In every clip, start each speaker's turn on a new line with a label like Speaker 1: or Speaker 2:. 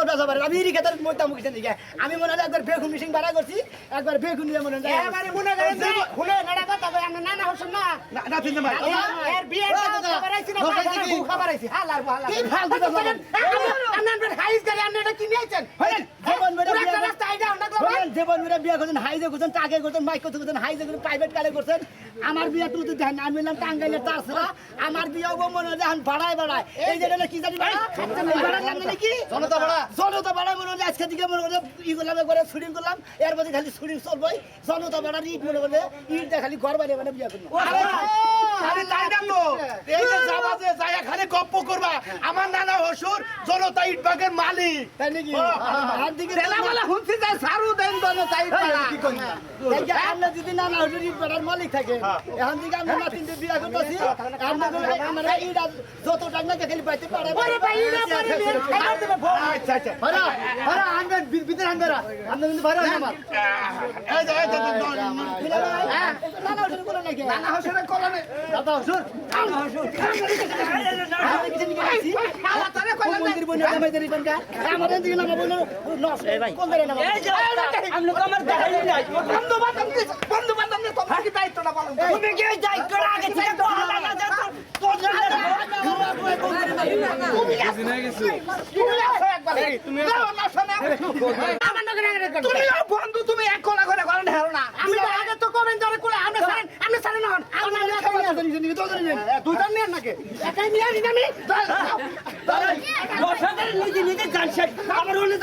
Speaker 1: করবে সবার আমি রিখে তার মধ্যে মুখে দিকে আমি মনে হয় একবার বেগুন মিশিং বাড়া করছি একবার বেগুন নিয়ে মনে হয়
Speaker 2: এবারে মনে করেন যে হুলে নাড়া কথা কই আমরা নানা হোসেন না
Speaker 3: না না তিন ভাই
Speaker 2: এর দাওয়াত খাবার আইছি না খাবার আইছি হালার হালার
Speaker 1: কি ফালতু কথা?
Speaker 2: আপনার হাইস করে আপনি এটা কিনে আইছেন
Speaker 1: হলেন, জীবন মেরে
Speaker 2: পুরা
Speaker 1: বিয়ে
Speaker 2: একটা
Speaker 1: করে-
Speaker 2: রাস্তা আইডা
Speaker 1: জীবন মেরে বিয়ে করছেন হাইজে করছেন টাকে করছেন মাইক করছেন হাইজে করছেন প্রাইভেট কারে করছেন আমার বিয়ে তুই তো দেখেন আমি বললাম টাঙ্গাইলের তাছাড়া আমার বিয়ে হব মনে হয় এখন ভাড়ায় ভাড়ায়। এই যে কি জানি ভাড়া? কি?
Speaker 3: জনতা ভাড়া।
Speaker 1: জনতা মনে হয় আজকে দিকে মনে করে ই করলাম একবারে শুটিং করলাম এর মধ্যে খালি শুটিং চলবই। জনতা ইট মনে করলে ইট খালি ঘর বাইরে মানে বিয়ে
Speaker 3: তাই এই যে যায় গপ্প করবা। আমার নানা হসুর জনতা ইটবাগের মালিক।
Speaker 1: তাই নাকি? আর দিকে
Speaker 2: তেলামালা হুনছি যায় সারু দেন দনো চাই পালা
Speaker 1: এই যে আমরা যদি না না হলে ইট মালিক থাকে এখন থেকে আমরা নাতিনদের বিয়ে করতেছি আমরা আমরা ইট যত টাকা খালি পাইতে পারে
Speaker 2: ওরে ভাই না পারে মেরে খাবার দেবে ভোগ
Speaker 3: আচ্ছা আচ্ছা
Speaker 1: ভাড়া ভাড়া আনবেন ভিতরে আনবেন আমরা কিন্তু ভাড়া আমার
Speaker 3: এই যে এই যে,
Speaker 1: না না হলে কোনো নাকি
Speaker 2: নানা হোসেনের কলমে
Speaker 1: দাদা হুজুর আমরা কিছু নিয়ে গেছি
Speaker 2: হালা তারে কইলাম
Speaker 1: মন্দির বনে নামাই দেরি কোনটা আমাদের দিকে নামা বলে নষ্ট কোন
Speaker 2: আমার বন্ধু তো ভাগি
Speaker 1: তুমি কি দায়িত্ব আগে থেকে তো হালা না যা তোর
Speaker 2: তুমি আছো একবার তুমি না শোনা আমার নগরে নগরে তুমি বন্ধু তুমি এক কোলা করে করেন হেরো না আমি তো আগে তো কমেন্ট ধরে কোলা আমি সারেন আমি সারেন হন আমি দুইটা নিয়ে নাকি একাই নিয়ে আনি আমি
Speaker 1: নিজে নিজে জানছেন আমার হলে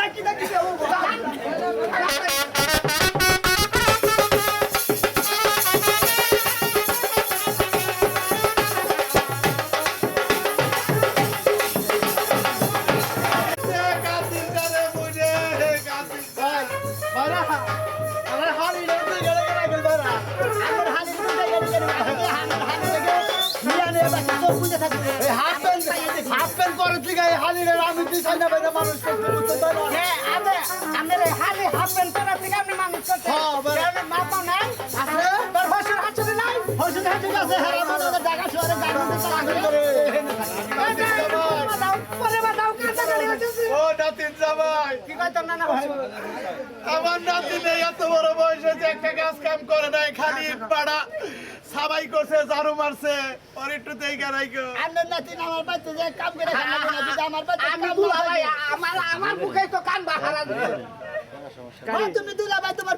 Speaker 2: আছে
Speaker 1: হারা মনে ঢাকা শহরে গাড়ি
Speaker 3: আমার নাতি নেই এত বড় বয়স হয়েছে একটা কাজ কাম করে নাই খালি পাড়া। সাবাই করছে ঝাড়ু মারছে। ওর একটু দেখা নাই গো।
Speaker 1: আমার নাতি আমার বাচ্চা যে কাম করে খানা বানা দিতে আমার বাচ্চা
Speaker 2: আমি
Speaker 1: কাম
Speaker 2: দুলা ভাই আমার আমার মুখে তো কান বাহারা দিল।
Speaker 1: তুমি দুলা ভাই তোমার